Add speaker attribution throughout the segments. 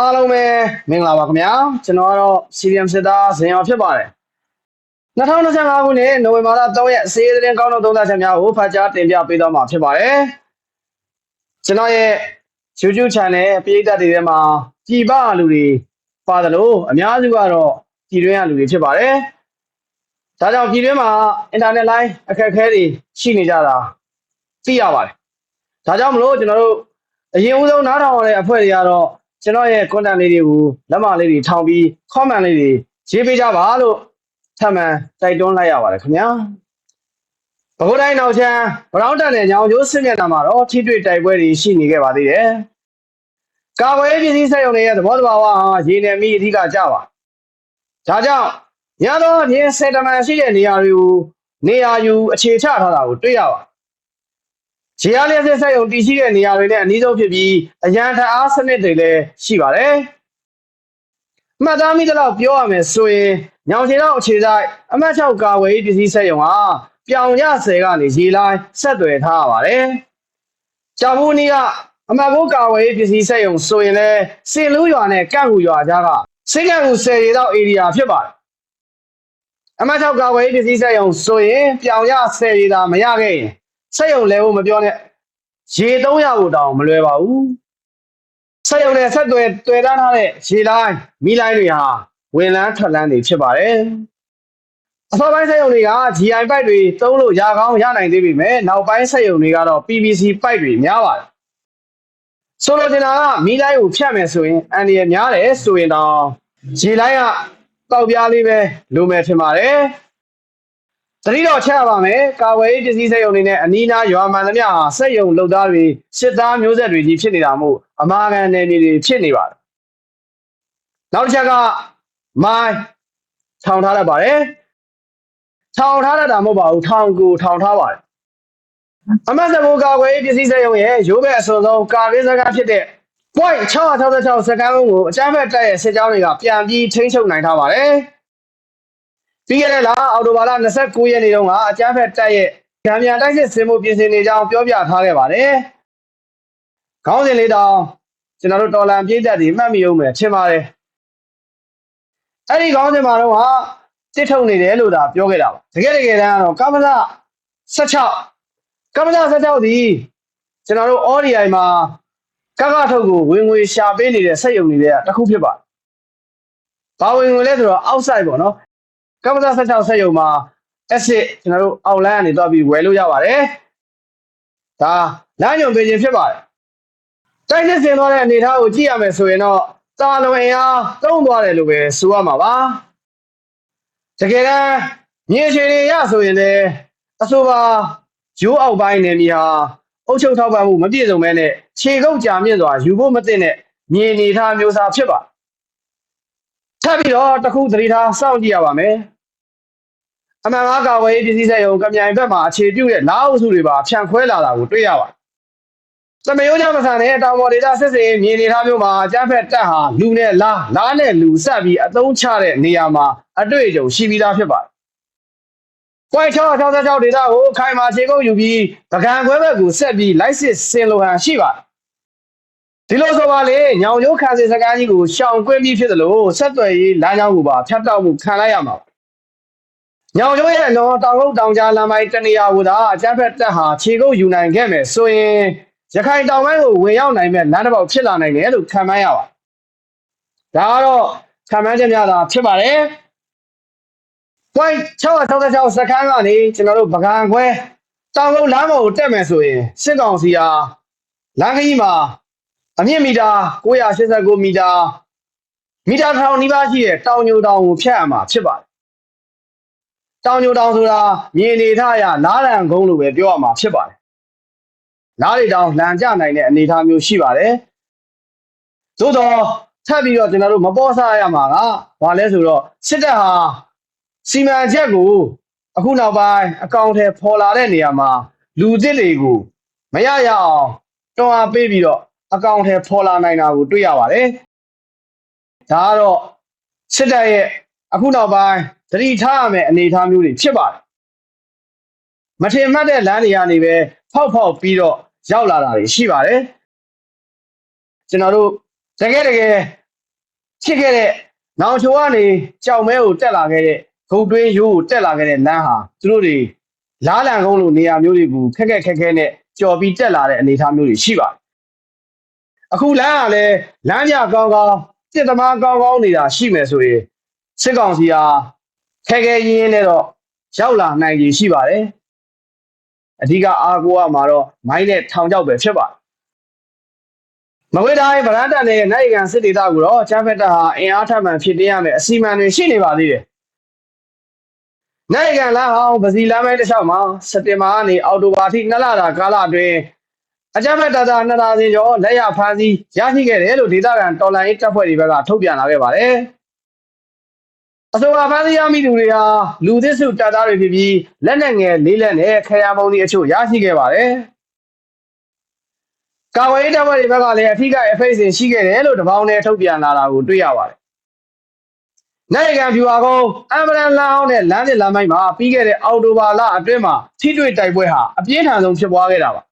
Speaker 1: အားလုံးပဲမင်္ဂလာပါခင်ဗျာကျွန်တော်ကတော့ CDM စစ်သားဇင်အောင်ဖြစ်ပါတယ်2025ခုနှစ်နိုဝင်ဘာလ3ရက်စေးသတင်းကောင်းသောသုံးသပ်ချက်များကိုဖတ်ကြားတင်ပြပေးသွားမှာဖြစ်ပါတယ်ကျွန်တော်ရဲ့ YouTube channel ပရိသတ်တွေထဲမှာပြည်ပလူတွေပါတယ်လို့အများစုကတော့ပြည်တွင်းကလူတွေဖြစ်ပါတယ်ဒါကြောင့်ပြည်တွင်းမှာ internet line အခက်အခဲတွေရှိနေကြတာသိရပါတယ်ဒါကြောင့်မလို့ကျွန်တော်တို့အရင်ဦးဆုံးနားထောင်ရတဲ့အဖွဲ့တွေကတော့ ကျွန်တော်ရဲ့ content လေးတွေကိုလက်မလေးတွေထောင်ပြီး comment လေးတွေရေးပေးကြပါလို့ထပ်မံတိုက်တွန်းလိုက်ရပါတယ်ခင်ဗျာဘကိုးတိုင်းနောက်ချမ်းဘရောင်းတန်တဲ့ညောင်ကျိုးစစ်မျက်နှာမှာတော့ထိတွေ့တိုက်ပွဲတွေရှိနေခဲ့ပါသေးတယ်ကာဝေးပြည်စည်းစက်ရုံတွေရဲ့သဘောတဘာဝဟာရေနယ်မီအဓိကကြပါဒါကြောင့်ရသောအပြင်စက်တမန်ရှိတဲ့နေရာတွေကိုနေရာယူအခြေချထားတာကိုတွေ့ရပါ ခြေအားလျက်စစ်ဆက်ရုံတည်ရှိတဲ့နေရာတွေနဲ့အနည်းဆုံးဖြစ်ပြီးအရန်ထအားစနစ်တွေလည်းရှိပါတယ်။မှတ်သားမိသလောက်ပြောရမယ်ဆိုရင်ညောင်ခြေတော့အခြေဆိုင်အမှတ်6ကာဝေးပစ္စည်းဆက်ရုံဟာပြောင်ရဆယ်ကနေရေလိုင်းဆက်သွယ်ထားရပါတယ်။ကြောင်ဘူးနီကအမှတ်9ကာဝေးပစ္စည်းဆက်ရုံဆိုရင်လည်းစင်လူးရွာနဲ့ကန့်ကူရွာကြားကစိတ်ကန့်ကူဆယ်ရီတော့ area ဖြစ်ပါတယ်။အမှတ်6ကာဝေးပစ္စည်းဆက်ရုံဆိုရင်ပြောင်ရဆယ်ရီသာမရခဲ့ရင် စက်ရုံလဲဖို့မပြောနဲ့ရေ300ဖို့တောင်မလွယ်ပါဘူးစက်ရုံနဲ့ဆက်သွယ်တွေ့တန်းထားတဲ့ရေလိုင်းမီလိုင်းတွေဟာဝင်လန်းထွက်လန်းတွေဖြစ်ပါတယ်အစောပိုင်းစက်ရုံတွေက GI ပိုက်တွေသုံးလို့ရကောင်းရနိုင်သေးပေမဲ့နောက်ပိုင်းစက်ရုံတွေကတော့ PVC ပိုက်တွေများပါတယ်ဆိုလိုချင်တာကမီလိုင်းကိုဖြတ်မယ်ဆိုရင်အန်ဒီရများတယ်ဆိုရင်တော့ရေလိုင်းကတောက်ပြားလေးပဲလိုမယ်ထင်ပါတယ် သတိတော့ချက်ရပါမယ်ကာဝေးပစ္စည်းစက်ရုံတွေနဲ့အနီးနားရွာမှန်သမျှဟာစက်ရုံလုပ်သားတွေစစ်သားမျိုးဆက်တွေကြီးဖြစ်နေတာမို့အမာခံနယ်မြေတွေဖြစ်နေပါတယ်နောက်တစ်ချက်ကမိုင်းထောင်ထားရပါတယ်ထောင်ထားရတာမဟုတ်ပါဘူးထောင်ကိုထောင်ထားပါတယ်အမတ်စဘူကာဝေးပစ္စည်းစက်ရုံရဲ့ရိုးဘက်အစုံဆုံးကာရင်းစကားဖြစ်တဲ့ point 666စကန်လုံးကိုအကြမ်းဖက်တပ်ရဲ့စစ်ကြောင်းတွေကပြန်ပြီးထိန်းချုပ်နိုင်ထားပါတယ် ပြီးခဲ့တဲ့လအော်တိုဘာလ29ရက်နေ့တုန်းကအကြမ်းဖက်တပ်ရဲ့ကံမြန်တိုက်စစ်ဆင်မှုပြင်ဆင်နေကြောင်းပြောပြထားခဲ့ပါတယ်။ခေါင်းစဉ်လေးတောင်ကျွန်တော်တို့တော်လန်ပြည့်တက်တွေမှတ်မိအောင်မယ်ထင်ပါတယ်။အဲ့ဒီခေါင်းစဉ်မှာတော့ဟာစစ်ထုတ်နေတယ်လို့ဒါပြောခဲ့တာပါ။တကယ်တကယ်တမ်းကတော့ကမ္ဘာ16ကမ္ဘာ16ဒီကျွန်တော်တို့ ODI မှာကကထုတ်ကိုဝင်ငွေရှာပေးနေတဲ့စက်ရုံတွေကတစ်ခုဖြစ်ပါတယ်။ဘာဝင်ငွေလဲဆိုတော့ outside ပေါ့နော် ကမ္ဘာ16ဆက်ယုံမှာ exit ကျွန်တော်တို့ outline ကနေတော့ပြီးဝယ်လို့ရပါတယ်ဒါလမ်းညွန်ပေးခြင်းဖြစ်ပါတယ်တိုက်စစ်ဆင်သွားတဲ့အနေအထားကိုကြည့်ရမယ်ဆိုရင်တော့တာလွန်အားတုံးသွားတယ်လို့ပဲဆိုရမှာပါတကယ်တမ်းမြေချေတွေရဆိုရင်လည်းအဆိုပါရိုးအောက်ပိုင်းနေမြေဟာအုတ်ချုပ်ထောက်ပံ့မှုမပြည့်စုံမဲနဲ့ခြေကုပ်ကြာမြင့်စွာယူဖို့မသင့်တဲ့မြေနေထားမျိုးစားဖြစ်ပါထပ်ပြီးတော့တစ်ခုသတိထားစောင့်ကြည့်ရပါမယ် အမှန်ကားကာဝေးပစ္စည်းစက်ရုံကမြိုင်ဘက်မှာအခြေပြုတဲ့လာအုပ်စုတွေပါဖြန့်ခွဲလာတာကိုတွေ့ရပါတယ်။သမယုံကြမဆန်တဲ့တောင်ပေါ်ဒေသစစ်စင်မြေနေထားမျိုးမှာအကြမ်းဖက်တပ်ဟာလူနဲ့လားလားနဲ့လူဆက်ပြီးအသုံးချတဲ့နေရာမှာအတွေ့အကြုံရှိပြီးသားဖြစ်ပါတယ်။ကွိုင်666ဒေသကိုခိုင်မာခြေကုပ်ယူပြီးပကံခွဲဘက်ကိုဆက်ပြီးလိုက်စစ်စင်လိုဟန်ရှိပါတယ်။ဒီလိုဆိုပါလေညောင်ကျိုးခါစီစကားကြီးကိုရှောင်ကွင်းပြီးဖြစ်သလိုဆက်သွယ်ရေးလမ်းကြောင်းကိုပါဖြတ်တောက်မှုခံလိုက်ရမှာပါ ညောင်ကျိုးရဲ့နော်တောင်ကုတ်တောင်ကြားလမ်းပိုင်းတနေရာကိုသာအကြမ်းဖက်တပ်ဟာခြေကုပ်ယူနိုင်ခဲ့မယ်ဆိုရင်ရခိုင်တောင်ပိုင်းကိုဝင်ရောက်နိုင်မဲ့လမ်းတစ်ပေါက်ဖြစ်လာနိုင်တယ်လို့ခံမှန်းရပါတယ်။ဒါကတော့ခံမှန်းချက်များသာဖြစ်ပါတယ်။ point 666စခန်းကနေကျွန်တော်တို့ပကံခွဲတောင်ကုတ်လမ်းပေါ်ကိုတက်မယ်ဆိုရင်စစ်ကောင်စီဟာလမ်းကြီးမှာအမြင့်မီတာ989မီတာမီတာထောင်နီးပါးရှိတဲ့တောင်ညိုတောင်ကိုဖြတ်ရမှာဖြစ်ပါတယ် တောင်ညိုတောင်ဆိုတာမြေနေထရလားလံကုန်းလို့ပဲပြောရမှာဖြစ်ပါတယ်။လားတွေတောင်လံကျနိုင်တဲ့အနေအထားမျိုးရှိပါတယ်။သို့တော့ထပ်ပြီးတော့ကျွန်တော်တို့မပေါ်စားရမှာကဘာလဲဆိုတော့စစ်တပ်ဟာစီမံချက်ကိုအခုနောက်ပိုင်းအကောင့်ထဲပေါ်လာတဲ့နေရာမှာလူသစ်တွေကိုမရရအောင်တွန်းအားပေးပြီးတော့အကောင့်ထဲပေါ်လာနိုင်တာကိုတွေ့ရပါတယ်။ဒါကတော့စစ်တပ်ရဲ့ အခုနောက်ပိုင်းသတိထားရမယ့်အနေအထားမျိုးတွေဖြစ်ပါတယ်မထင်မှတ်တဲ့လမ်းတွေကနေပဲဖောက်ဖောက်ပြီးတော့ရောက်လာတာတွေရှိပါတယ်ကျွန်တော်တို့တကယ်တကယ်ဖြစ်ခဲ့တဲ့နောင်ချိုကနေကြောင်မဲကိုတက်လာခဲ့တဲ့ဂုတ်တွင်းရိုးကိုတက်လာခဲ့တဲ့လမ်းဟာသူတို့တွေလားလံကုန်းလိုနေရာမျိုးတွေကိုခက်ခက်ခက်ခဲနဲ့ကြော်ပြီးတက်လာတဲ့အနေအထားမျိုးတွေရှိပါတယ်အခုလမ်းကလည်းလမ်းပြကောင်းကောင်းစစ်သမားကောင်းကောင်းနေတာရှိမယ်ဆိုရင် စစ်ကောင်စီဟာခဲခဲရင်းရင်းနဲ့တော့ရောက်လာနိုင်ကြီးရှိပါတယ်အဓိကအားကိုးရမှာတော့မိုင်းနဲ့ထောင်ချောက်ပဲဖြစ်ပါတယ်မကွေးတိုင်းဗရန်တန်နဲ့နိုင်ကန်စစ်ဒေသကိုတော့ချမ်းဖက်တာဟာအင်အားထပ်မှန်ဖြစ်တင်းရမယ်အစီအမံတွေရှိနေပါသေးတယ်နိုင်ကန်လမ်းဟောင်းပစီလမ်းမိုင်းတစ်လျှောက်မှာစက်တင်ဘာကနေအောက်တိုဘာထိနှစ်လတာကာလအတွင်းအကြမ်းဖက်တာတာနှစ်သာစင်ကျော်လက်ရဖမ်းဆီးရရှိခဲ့တယ်လို့ဒေသခံတော်လိုင်းရေးတပ်ဖွဲ့တွေဘက်ကထုတ်ပြန်လာခဲ့ပါတယ်။ အဆိုပါဖမ်းဆီးရမိသူတွေဟာလူသစ်စုတပ်သားတွေဖြစ်ပြီးလက်နက်ငယ်လေးလက်နဲ့ခရာမုံဒီအချို့ရရှိခဲ့ပါတယ်။ကာဝေးတပ်ဖွဲ့တွေဘက်ကလည်းအထူးကအဖိတ်စင်ရှိခဲ့တယ်လို့တပေါင်းနဲ့ထုတ်ပြန်လာတာကိုတွေ့ရပါတယ်။နိုင်ငံဖြူဟာကုန်းအမ်ဘရန်လမ်းအောင်နဲ့လမ်းသစ်လမ်းမိုင်းမှာပြီးခဲ့တဲ့အော်တိုဘာလအတွင်းမှာထိတွေ့တိုက်ပွဲဟာအပြင်းထန်ဆုံးဖြစ်ပွားခဲ့တာပါ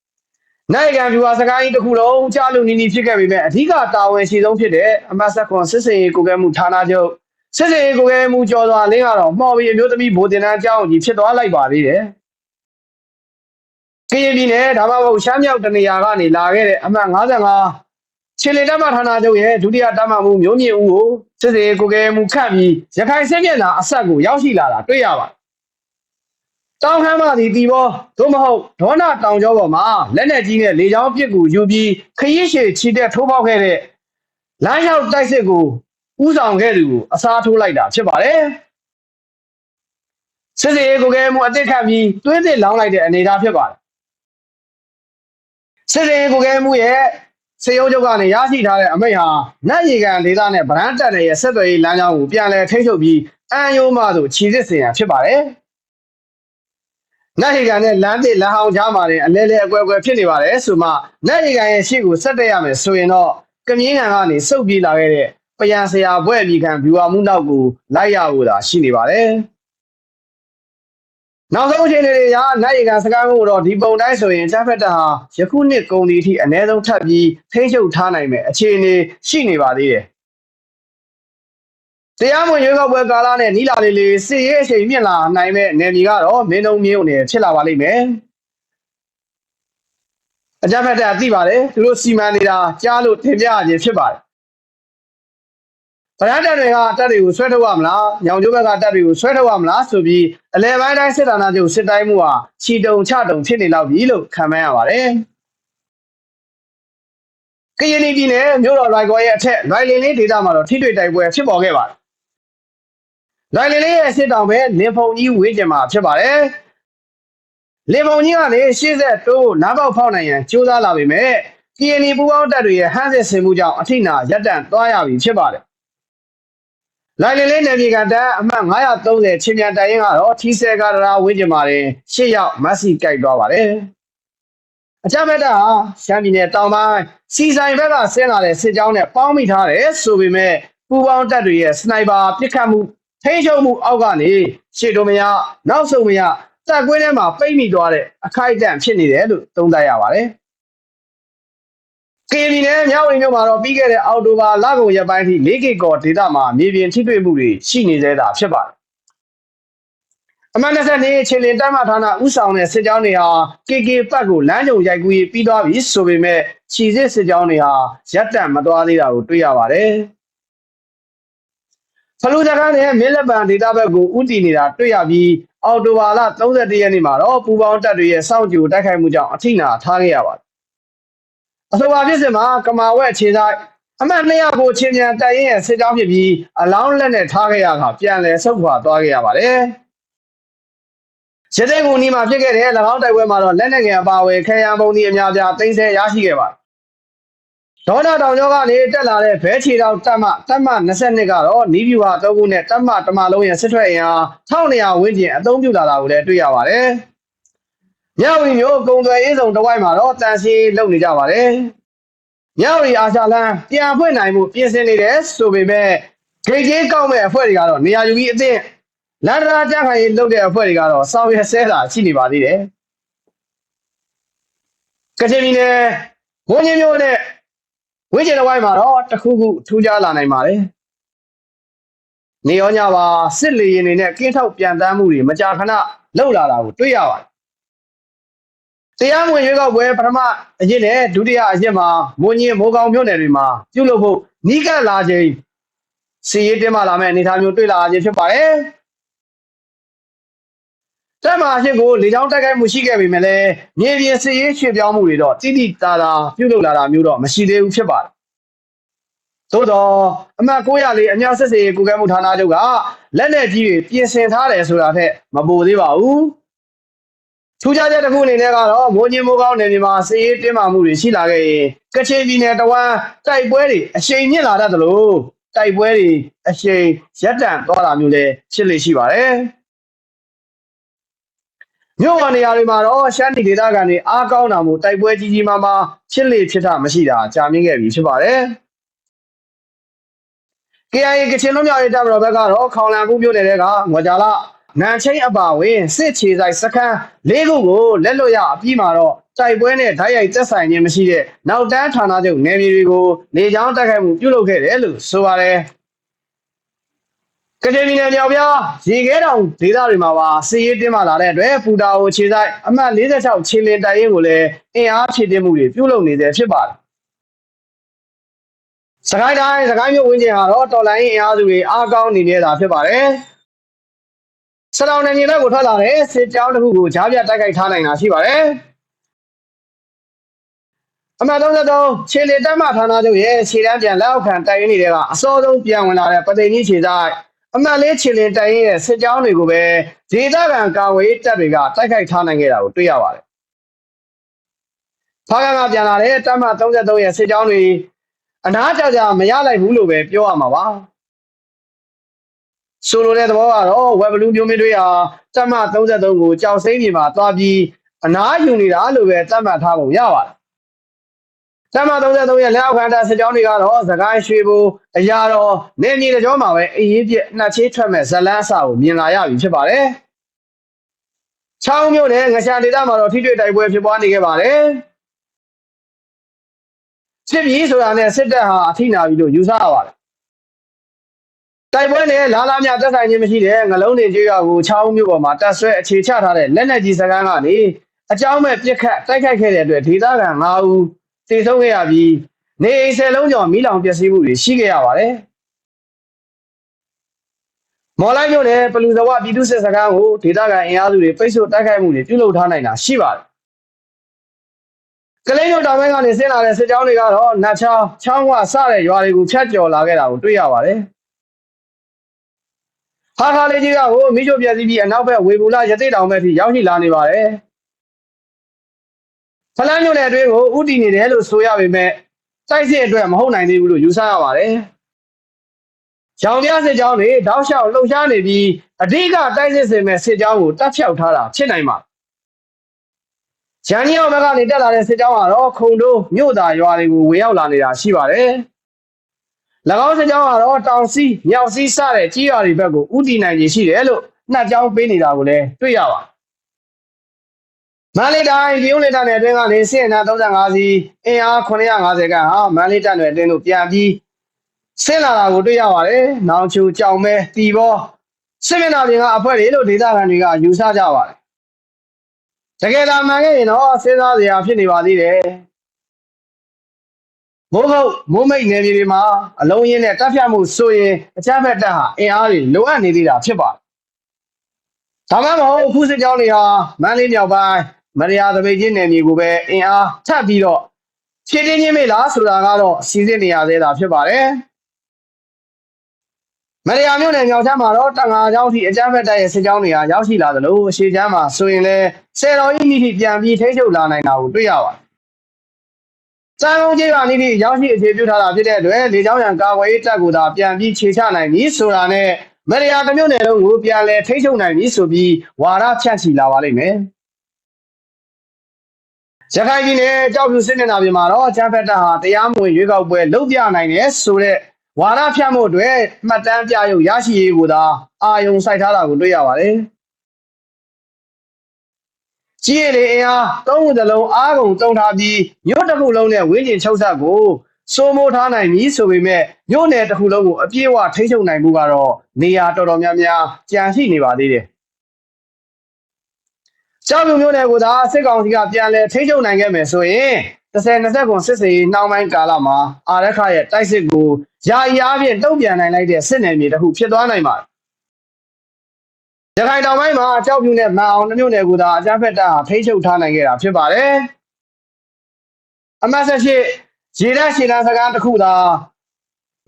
Speaker 1: ။နိုင်ငံဖြူဟာစကိုင်းတစ်ခုလုံးကြာလူနီနီဖြစ်ခဲ့ပေမဲ့အဓိကတာဝန်ရှိဆုံးဖြစ်တဲ့အမတ်ဆက်ခွန်စစ်စင်ရေးကိုကဲမှုဌာနချုပ် စစ်စင်ရေးကိုကဲမှုကျော်စွာလင်းကတော့မှော်ပြီးအမျိုးသမီးဗိုလ်တင်တန်းအကြောင်းကြီးဖြစ်သွားလိုက်ပါသေးတယ်။ကရင်ပြည်နယ်ဒါမှမဟုတ်ရှမ်းမြောက်တနေရာကနေလာခဲ့တဲ့အမှတ်55ခြေလင်တပ်မဌာနချုပ်ရဲ့ဒုတိယတပ်မမှုမျိုးမြင့်ဦးကိုစစ်စေကိုကဲမှုခန့်ပြီးရခိုင်စစ်မျက်နှာအဆက်ကိုရောက်ရှိလာတာတွေ့ရပါတယ်။တောင်ခမ်းမသည်တီဘောသို့မဟုတ်ဒေါနာတောင်ကျောပေါ်မှာလက်နက်ကြီးနဲ့လေကြောင်းပစ်ကူယူပြီးခရီးရှည်ချီတက်ထိုးပေါက်ခဲ့တဲ့လမ်းရောက်တိုက်စစ်ကို ဥဆောင်ခဲ့သူကိုအစားထိုးလိုက်တာဖြစ်ပါတယ်။စစ်စေကိုကဲမှုအစ်စ်ခတ်ပြီးတွင်းသစ်လောင်းလိုက်တဲ့အနေအထားဖြစ်ပါတယ်။စစ်စေကိုကဲမှုရဲ့စေယုံချုပ်ကနေရရှိထားတဲ့အမိန့်ဟာနတ်ရီကန်ဒေသနဲ့ဗရန်တက်နယ်ရဲ့ဆက်သွယ်ရေးလမ်းကြောင်းကိုပြန်လည်ထိန်းချုပ်ပြီးအန်ယိုမှသို့ခြီစစ်စင်ရန်ဖြစ်ပါတယ်။နတ်ရီကန်နဲ့လမ်းသစ်လမ်းဟောင်းကြားမှာတင်အလဲလဲအကွဲအကွဲဖြစ်နေပါတယ်ဆိုမှနတ်ရီကန်ရဲ့ရှေ့ကိုဆက်တက်ရမယ်ဆိုရင်တော့ကမြင်းကန်ကနေစုပ်ပြေးလာခဲ့တဲ့ ပယံဆရာဘွဲ့အမိခံဗျူဟာမှုနောက်ကိုလိုက်ရဖို့သာရှိနေပါတယ်။နောက်ဆုံးအခြေအနေတွေရနိုင်ရီကန်စကားကိုတော့ဒီပုံတိုင်းဆိုရင်ချဖက်တာဟာယခုနှစ်ကုန်ဒီအထိအ ਨੇ ဆုံးထပ်ပြီးထိန်းချုပ်ထားနိုင်မယ်အခြေအနေရှိနေပါသေးတယ်။တရားမဝင်ရွေးကောက်ပွဲကာလနဲ့နီလာလေးလေးစစ်ရေးအချိန်မြင့်လာနိုင်မဲ့နယ်မြေကတော့မင်းုံမျိုးနယ်ဖြစ်လာပါလိမ့်မယ်။အကြမ်းဖက်တာသိပါတယ်သူတို့စီမံနေတာကြားလို့ထင်ပြရခြင်းဖြစ်ပါတယ် ဗရန်တက်တွေကတက်တွေကိုဆွဲထုတ်ရမလားညောင်ကျိုးဘက်ကတက်တွေကိုဆွဲထုတ်ရမလားဆိုပြီးအလဲပိုင်းတိုင်းစစ်ဌာနချုပ်စစ်တိုင်းမှုဟာချီတုံချတုံဖြစ်နေတော့ပြီလို့ခံမှန်းရပါတယ်ကရင်ပြည်နယ်မြို့တော်လိုက်ကောရဲ့အထက်လိုင်လင်လေးဒေသမှာတော့ထိတွေ့တိုက်ပွဲဖြစ်ပေါ်ခဲ့ပါတယ်လိုင်လင်လေးရဲ့စစ်တောင်ပဲလင်ဖုံကြီးဝေးကျင်မှာဖြစ်ပါတယ်လင်ဖုံကြီးကနေရှေ့ဆက်တိုးနားပေါက်ဖောက်နိုင်ရန်ကြိုးစားလာပေမဲ့ KNY ပူးပေါင်းတပ်တွေရဲ့ဟန်းစစ်ဆင်မှုကြောင့်အထိနာရပ်တန့်သွားရပြီဖြစ်ပါတယ် လိုင်လင်လေးနယ်မြေကန်တန်းအမှတ်930ချင်းမြန်တိုင်ရင်ကတော့ထီဆဲကားရာဝင်းကျင်ပါတယ်ရှစ်ရောက်မက်ဆီကြိုက်သွားပါတယ်အကြမ်းဖက်တာဟာရှမ်းပြည်နယ်တောင်ပိုင်းစီဆိုင်ဘက်ကဆင်းလာတဲ့စစ်ကြောင်းနဲ့ပေါင်းမိထားတယ်ဆိုပေမဲ့ပူပေါင်းတပ်တွေရဲ့စနိုက်ပါပစ်ခတ်မှုထိန်းချုပ်မှုအောက်ကနေရှေ့တို့မရနောက်ဆုံးမရတက်ကွင်းထဲမှာပိတ်မိသွားတဲ့အခိုက်အတန့်ဖြစ်နေတယ်လို့သုံးသပ်ရပါတယ် ကရင်ပြည်နယ်မြောက်ဝင်မြို့မှာတော့ပြီးခဲ့တဲ့အောက်တိုဘာလကုန်ရက်ပိုင်းထိ၄ကီကောဒေသမှာမြေပြင်ထိတွေ့မှုတွေရှိနေသေးတာဖြစ်ပါတယ်။အမှန်22ခြေလင်တက်မှဌာနဥဆောင်တဲ့စစ်ကြောင်းတွေဟာ KK ပတ်ကိုလမ်းကြုံရိုက်ကူးရေးပြီးသွားပြီဆိုပေမဲ့ခြီစစ်စစ်ကြောင်းတွေဟာရပ်တန့်မသွားသေးတာကိုတွေ့ရပါတယ်။ဖလူတကားနဲ့မင်းလက်ပံဒေတာဘက်ကိုဥတီနေတာတွေ့ရပြီးအော်တိုဘာလ31ရက်နေ့မှာတော့ပူပေါင်းတပ်တွေရဲ့စောင့်ကြိုတိုက်ခိုက်မှုကြောင့်အထိနာထားခဲ့ရပါတယ် အဆိုပါဖြစ်စဉ်မှာကမာဝက်ခြေဆိုင်အမှတ်200ကိုချင်းမြန်တိုင်ရင်ရဲ့စစ်ကြောင်းဖြစ်ပြီးအလောင်းလက်နဲ့ထားခဲ့ရတာပြန်လည်ဆုတ်ခွာသွားခဲ့ရပါတယ်ရတဲ့ကူနီမှာဖြစ်ခဲ့တဲ့၎င်းတိုက်ပွဲမှာတော့လက်နက်ငယ်အပါအဝင်ခရံပုံဒီအများပြားသိမ်းဆဲရရှိခဲ့ပါတယ်ဒေါနာတောင်ကျောကနေတက်လာတဲ့ဘဲချီတောင်တက်မတက်မ22ကတော့နီးဗျူဟာ3ခုနဲ့တက်မတမလုံးရဲ့စစ်ထွက်အင်အား1200ဝန်းကျင်အသုံးပြုလာတာကိုလည်းတွေ့ရပါတယ်။ မြဝတီမျိုးကုံသွယ်ရေးဆောင်တဝိုက်မှာတော့တန်ရှင်းလုပ်နေကြပါတယ်။မြဝတီအာရှလန်ပြန်ဖွင့်နိုင်မှုပြင်ဆင်နေတယ်ဆိုပေမဲ့ဂိတ်ကြီးကောက်မဲ့အဖွဲ့တွေကတော့နေရာယူပြီးအသင့်လန်ဒရာကြခိုင်လုပ်တဲ့အဖွဲ့တွေကတော့စောင်းရဲဆဲတာရှိနေပါသေးတယ်။ကချင်ပြည်နယ်ဘုံညင်းမျိုးနဲ့ဝင်းကျင်တစ်ဝိုင်းမှာတော့တစ်ခုခုထူးခြားလာနိုင်ပါတယ်နေရောညပါစစ်လေရင်တွေနဲ့ကင်းထောက်ပြန်တမ်းမှုတွေမကြာခဏလှုပ်လာတာကိုတွေ့ရပါတယ် တရားမဝင်ရွေးကောက်ပွဲပထမအရင်နဲ့ဒုတိယအရင်မှာမွန်ညင်မိုးကောင်မြို့နယ်တွေမှာပြုလုပ်ဖို့နီးကပ်လာခြင်းစီရေးတင်မှလာမဲ့အနေအထားမျိုးတွေ့လာခြင်းဖြစ်ပါတယ်တက်မှာအဖြစ်ကိုလေကြောင်းတိုက်ခိုက်မှုရှိခဲ့ပေမဲ့လည်းမြေပြင်စစ်ရေးရွှေ့ပြောင်းမှုတွေတော့တိတိတာတာပြုလုပ်လာတာမျိုးတော့မရှိသေးဘူးဖြစ်ပါတယ်သို့တော့အမှတ်904အမြောက်စစ်စေးကုကဲမှုဌာနချုပ်ကလက်လက်ကြီးတွေပြင်ဆင်ထားတယ်ဆိုတာထက်မပိုသေးပါဘူး ထူးခြားချက်တစ်ခုအနေနဲ့ကတော့မိုးညင်းမိုးကောင်းနယ်မြေမှာစစ်ရေးတင်းမာမှုတွေရှိလာခဲ့ရင်ကချင်ပြည်နယ်တဝမ်းတိုက်ပွဲတွေအရှိန်မြင့်လာတတ်သလိုတိုက်ပွဲတွေအရှိန်ရပ်တန့်သွားတာမျိုးလည်းဖြစ်လေရှိပါတယ်မြို့ပေါ်နေရာတွေမှာတော့ရှမ်းပြည်ဒေသခံတွေအားကောင်းတာမို့တိုက်ပွဲကြီးကြီးမားမားဖြစ်လေဖြစ်တာမရှိတာကြာမြင့်ခဲ့ပြီဖြစ်ပါတယ်။ KIA ကချင်လွတ်မြောက်ရေးတပ်မတော်ဘက်ကတော့ခေါင်လန်ကူမြို့နယ်ကငွေကြလာ နန်ချင်းအပါဝင်စစ်ချေဆိုင်စခန်း၄ခုကိုလက်လွတ်ရအပြီးမှာတော့တိုက်ပွဲနဲ့ဓာတ်ရိုက်သက်ဆိုင်ခြင်းမရှိတဲ့နောက်တန်းဌာနချုပ်နယ်မြေတွေကိုလေကြောင်းတိုက်ခိုက်မှုပြုလုပ်ခဲ့တယ်လို့ဆိုပါတယ်။ကချင်ပြည်နယ်မြောက်ပြားရေခဲတောင်ဒေသတွေမှာပါစစ်ရေးတင်းမာလာတဲ့အတွက်ပူတာအိုခြေဆိုင်အမှတ်46ခြေလင်တိုင်ရင်ကိုလည်းအင်အားဖြည့်တင်းမှုတွေပြုလုပ်နေသေးဖြစ်ပါတယ်။စကိုင်းတိုင်းစကိုင်းမြို့ဝင်းကျင်ဟာတော့တော်လိုင်းအင်အားစုတွေအားကောင်းနေနေတာဖြစ်ပါတယ်။ စလောင်နယ်မြေဘက်ကိုထွက်လာတဲ့စစ်ကြောင်းတစ်ခုကိုကြားပြတိုက်ခိုက်ထားနိုင်တာရှိပါတယ်။အမှတ်33ခြေလင်တက်မှဌာနချုပ်ရဲ့ခြေတန်းပြန်လက်အောက်ခံတိုင်ရင်းတွေကအစောဆုံးပြန်ဝင်လာတဲ့ပသိမ်ကြီးခြေဆိုင်အမှတ်လေးခြေလင်တိုင်ရင်ရဲ့စစ်ကြောင်းတွေကိုပဲဒေသခံကာဝေးတပ်တွေကတိုက်ခိုက်ထားနိုင်ခဲ့တာကိုတွေ့ရပါတယ်။ဖားကကပြန်လာတဲ့တပ်မ33ရဲ့စစ်ကြောင်းတွေအနားကြကြမရလိုက်ဘူးလို့ပဲပြောရမှာပါ ဆိုလိုတဲ့သဘောကတော့ web blue မျိုးမင်းတွေဟာတက်မ33ကိုကြောက်စိမ့်မြေမှာသွားပြီးအနားယူနေတာလို့ပဲသတ်မှတ်ထားပုံရပါတယ်တက်မ33ရဲ့လက်အောက်ခံတပ်စစ်ကြောင်းတွေကတော့သခိုင်းရွှေဘူအရာတော်နေမြေတကြောမှာပဲအရေးပြနှက်ချေးထွက်မဲ့ဇလန်းအစကိုမြင်လာရပြီဖြစ်ပါတယ်ချောင်းမြို့နယ်ငရှာဒေသမှာတော့ထိတွေ့တိုက်ပွဲဖြစ်ပွားနေခဲ့ပါတယ်စစ်ပြီးဆိုတာနဲ့စစ်တပ်ဟာအထိနာပြီလို့ယူဆရပါတယ် တိုက်ပွဲနဲ့လာလာမြတက်ဆိုင်ခြင်းမရှိတဲ့ငလုံးနေကျွေးရွာကိုချောင်းမြို့ပေါ်မှာတပ်ဆွဲအခြေချထားတဲ့လက်နက်ကြီးစကန်းကနေအကြောင်းမဲ့ပြစ်ခတ်တိုက်ခိုက်ခဲ့တဲ့အတွက်ဒေသခံ9ဦးသေဆုံးခဲ့ရပြီးနေအိမ်ဆယ်လုံးကျော်မိလောင်ပျက်စီးမှုတွေရှိခဲ့ရပါတယ်မော်လိုက်မြို့နယ်ပလူဇဝပြည်သူစစ်စခန်းကိုဒေသခံအင်အားစုတွေပိတ်ဆို့တိုက်ခိုက်မှုတွေပြုလုပ်ထားနိုင်တာရှိပါတယ်ကလေးတို့တောင်ပိုင်းကနေဆင်းလာတဲ့စစ်ကြောင်းတွေကတော့နတ်ချောင်းချောင်းဝစတဲ့ရွာတွေကိုဖြတ်ကျော်လာခဲ့တာကိုတွေ့ရပါတယ်။ ဟာခါလေးကြီးကဟိုမိချိုပြက်စီးပြီးအနောက်ဘက်ဝေဘူလာရတိတောင်ဘက်ထိရောက်ရှိလာနေပါတယ်။ဖလန်းမြို့နယ်အတွင်းကိုဥတီနေတယ်လို့ဆိုရပေမဲ့စိုက်စစ်အတွက်မဟုတ်နိုင်သေးဘူးလို့ယူဆရပါတယ်။ရောင်ပြစစ်ကြောင်းတွေတောက်လျှောက်လှုပ်ရှားနေပြီးအဓိကတိုက်စစ်စင်မဲ့စစ်ကြောင်းကိုတပ်ဖြောက်ထားတာဖြစ်နိုင်ပါတယ်ရန်ကြီးအောင်ဘက်ကနေတက်လာတဲ့စစ်ကြောင်းကတော့ခုံတိုးမြို့သားရွာတွေကိုဝင်ရောက်လာနေတာရှိပါတယ်။၎ င်းစစ်ကြောင်းကတော့တောင်စီးမြောက်စီးစတဲ့ကြီးရွာတွေဘက်ကိုဥတီနိုင်ခြင်းရှိတယ်လို့နှက်ကြောင်းပေးနေတာကိုလည်းတွေ့ရပါတယ်။မန္တလေးတိုင်းပြည်ုံးလက်တပ်နယ်အတွင်းကနေစစ်အင်အား35စီးအင်အား950ခန့်ဟာမန္တလေးတပ်နယ်အတွင်းသို့ပြန်ပြီးဆင်းလာတာကိုတွေ့ရပါတယ်။နောင်ချူကြောင်မဲတီဘောစစ်မျက်နှာပြင်ကအဖွဲ့တွေလို့ဒေသခံတွေကယူဆကြပါတယ်တကယ်လာမှန်ခဲ့ရင်တော့စဉ်းစားစရာဖြစ်နေပါသေးတယ် မိုးကုတ်မိုးမိတ်နယ်မြေတွေမှာအလုံးရင်းနဲ့တပ်ဖြတ်မှုဆိုရင်အကြမ်းဖက်တပ်ဟာအင်အားတွေလိုအပ်နေသေးတာဖြစ်ပါတယ်။ဒါမှမဟုတ်အခုစစ်ကြောင်းတွေဟာမန္တလေးမြောက်ပိုင်းမရယာသပိတ်ချင်းနယ်မြေကိုပဲအင်အားထပ်ပြီးတော့ဖြည့်တင်းချင်းမေးလားဆိုတာကတော့စီစစ်နေရသေးတာဖြစ်ပါတယ်။မရယာမြို့နယ်မြောက်ချမ်းမှာတော့တန်ငါးချောင်းထိအကြမ်းဖက်တပ်ရဲ့စစ်ကြောင်းတွေဟာရောက်ရှိလာသလိုအရှိချမ်းမှာဆိုရင်လည်းဆယ်တော်ကြီးမိထိပြန်ပြီးထိန်းချုပ်လာနိုင်တာကိုတွေ့ရပါတယ် စံကုန်ကြီးကနိတိရောက်ရှိအခြေပြုထားတာဖြစ်တဲ့အတွက်လေကြောင်းရန်ကာဝေးတပ်ကိုသာပြန်ပြီးခြေချနိုင်ပြီဆိုတာနဲ့မရယာတမျိုးနယ်လုံးကိုပြန်လဲထိချုပ်နိုင်ပြီဆိုပြီးဝါရဖြန့်ချီလာပါလိမ့်မယ်။ရခိုင်ပြည်နယ်ကြောက်ဖြူစစ်မျက်နှာပြင်မှာတော့ချမ်းဖက်တပ်ဟာတရားမဝင်ရွေးကောက်ပွဲလုပ်ပြနိုင်တယ်ဆိုတဲ့ဝါရဖြန့်မှုအတွက်မှတ်တမ်းပြရုပ်ရရှိရေးကိုသာအာယုံစိုက်ထားတာကိုတွေ့ရပါတယ်။ ကြီးရည်အင်အားသုံးခုသလုံးအားကုန်တုံထားပြီးမြို့တစ်ခုလုံးနဲ့ဝင်းကျင်ချုပ်ဆက်ကိုစိုးမိုးထားနိုင်ပြီဆိုပေမဲ့မြို့နယ်တစ်ခုလုံးကိုအပြည့်အဝထိန်းချုပ်နိုင်မှုကတော့နေရာတော်တော်များများကြန့်ရှိနေပါသေးတယ်။ကြောက်လူမျိုးနယ်ကိုသာစစ်ကောင်စီကပြန်လဲထိန်းချုပ်နိုင်ခဲ့မယ်ဆိုရင်30-20ခုစစ်စေးနှောင်းပိုင်းကာလမှာအာရခရဲ့တိုက်စစ်ကိုယာယီအားဖြင့်တုံ့ပြန်နိုင်လိုက်တဲ့စစ်နယ်မြေတစ်ခုဖြစ်သွားနိုင်ပါတယ်။ ရခိုင်တောင်ပိုင်းမှာကြောက်ပြူနဲ့မန်အောင်မျိုးနယ်ကိုသာအကြမ်းဖက်တပ်ဟာထိန်းချုပ်ထားနိုင်ခဲ့တာဖြစ်ပါတယ်။အမတ်ဆက်ရှိရေတပ်ရှေ့တန်းစကားတစ်ခုသာ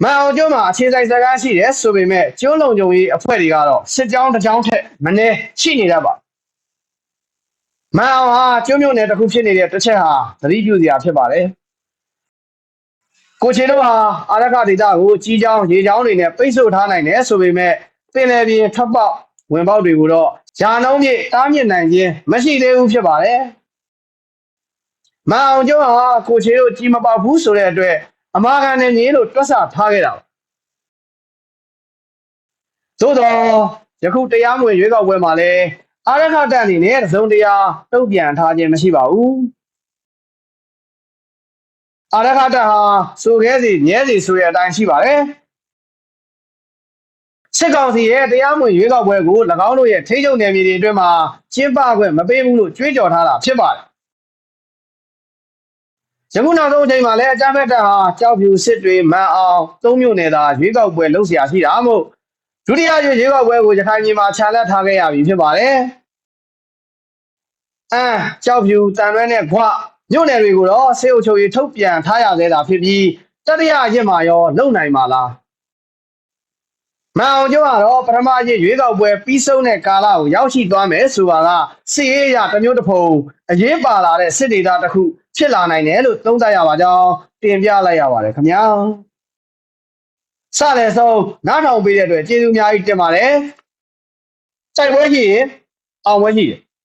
Speaker 1: မန်အောင်ကျွန်းမှာအခြေစိုက်စကားရှိတယ်ဆိုပေမဲ့ကျွန်းလုံခြုံရေးအဖွဲ့တွေကတော့စစ်ကြောင်းတစ်ကြောင်းထက်မနည်းရှိနေတတ်ပါမန်အောင်ဟာကျွန်းမြို့နယ်တစ်ခုဖြစ်နေတဲ့တစ်ချက်ဟာသတိပြုစရာဖြစ်ပါတယ်ကိုချင်တို့ဟာအာရခဒေတာကိုကြီးချောင်းရေချောင်းတွေနဲ့ပိတ်ဆို့ထားနိုင်တယ်ဆိုပေမဲ့ပင်လယ်ပြင်ထပ်ပေါက် ဝင်ပေါက်တွေကိုတော့ယာနှုံးမြေတားမြစ်နိုင်ခြင်းမရှိသေးဘူးဖြစ်ပါတယ်မန်အောင်ကျွန်းဟာကိုချေတို့ကြီးမပေါက်ဘူးဆိုတဲ့အတွက်အမာခံနဲ့ညီလို့တွက်ဆထားခဲ့တာပါသို့တော့ယခုတရားမဝင်ရွေးကောက်ပွဲမှာလဲအာရခတက်အနေနဲ့သုံးတရားတုံ့ပြန်ထားခြင်းမရှိပါဘူးအာရခတက်ဟာဆိုခဲစီမြဲစီဆိုတဲ့အတိုင်းရှိပါတယ် စစ်ကောင်စီရဲ့တရားမဝင်ရွေးကောက်ပွဲကို၎င်းတို့ရဲ့ထိန်းချုပ်နယ်မြေတွေအတွင်းမှာကျင်းပခွင့်မပေးဘူးလို့ကြွေးကြော်ထားတာဖြစ်ပါတယ်ယခုနောက်ဆုံးအချိန်မှာလည်းအကြမ်းဖက်တပ်ဟာကြောက်ဖြူစစ်တွေမန်အောင်သုံးမြို့နယ်သာရွေးကောက်ပွဲလုပ်เสียရှိတာမို့ဒုတိယရွေးကောက်ပွဲကိုရခိုင်ပြည်မှာခြံလက်ထားခဲ့ရပြီဖြစ်ပါတယ်။အမ်ကြောက်ဖြူတန်ရွဲနဲ့ခွမြို့နယ်တွေကိုတော့စေအုပ်ချုပ်ရေးထုတ်ပြန်ထားရသေးတာဖြစ်ပြီးတတိယရစ်မှာရောလုံနိုင်မှာလား မန်အောင်ကျော်ကတော့ပထမရစ်ရွေးကောက်ပွဲပြီးဆုံးတဲ့ကာလကိုရောက်ရှိသွားမယ်ဆိုတာကစစ်ရေးရတစ်မျိုးတစ်ဖုံအရေးပါလာတဲ့စစ်ဒေသတစ်ခုဖြစ်လာနိုင်တယ်လို့သုံးသပ်ရပါကြောင်းတင်ပြလိုက်ရပါတယ်ခင်ဗျာစတဲ့ဆုံးနားထောင်ပေးတဲ့အတွက်ကျေးဇူးအများကြီးတင်ပါတယ်စိုက်ပွဲရှိရင်အောင်ပွဲရှိတယ်